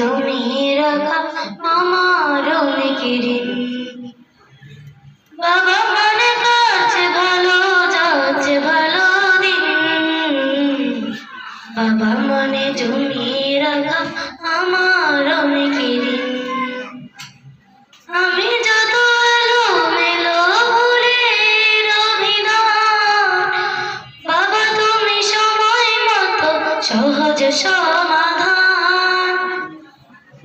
মানে জমি রাখা আমার অনেক বাবা মানে কাছে ভালো যাচ্ছে ভালো দিন। বাবা মানে জমি রাখা আমার আমি যত বাবা তুমি সময় মতো সহজ সমাধান।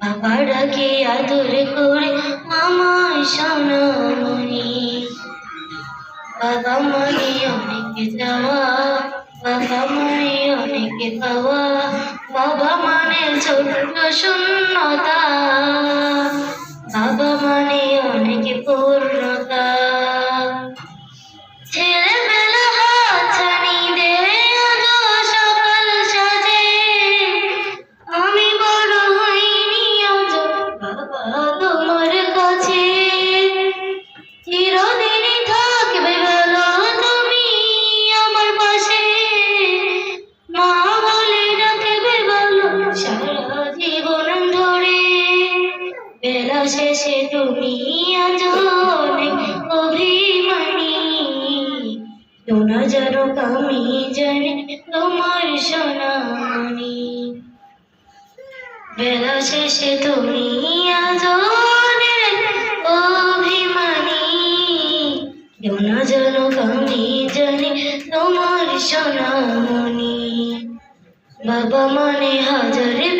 বাবা ডাকে আদর করে আমায় সোনামণি? বাবা মানে অনেক যাওয়া বাবা মনে অনেক পাওয়া, বাবা মানে ছোট্ট শূন্যতা বাবা মানে অনেক পূর্ণতা শেষে তুমি অভিমানী। সোনা যেন আমি জানি তোমার সোনামণি। বেলা শেষে তুমি অভিমানী। সোনা যেন আমি জানি তোমার সোনামণি। বাবা মানে হাজার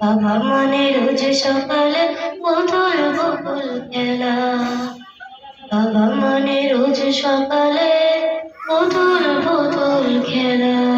বাবা মনে রোজ সকালে মধুর বকুল খেলা। বাবা মনে রোজ সকালে মধুর বোতল খেলা।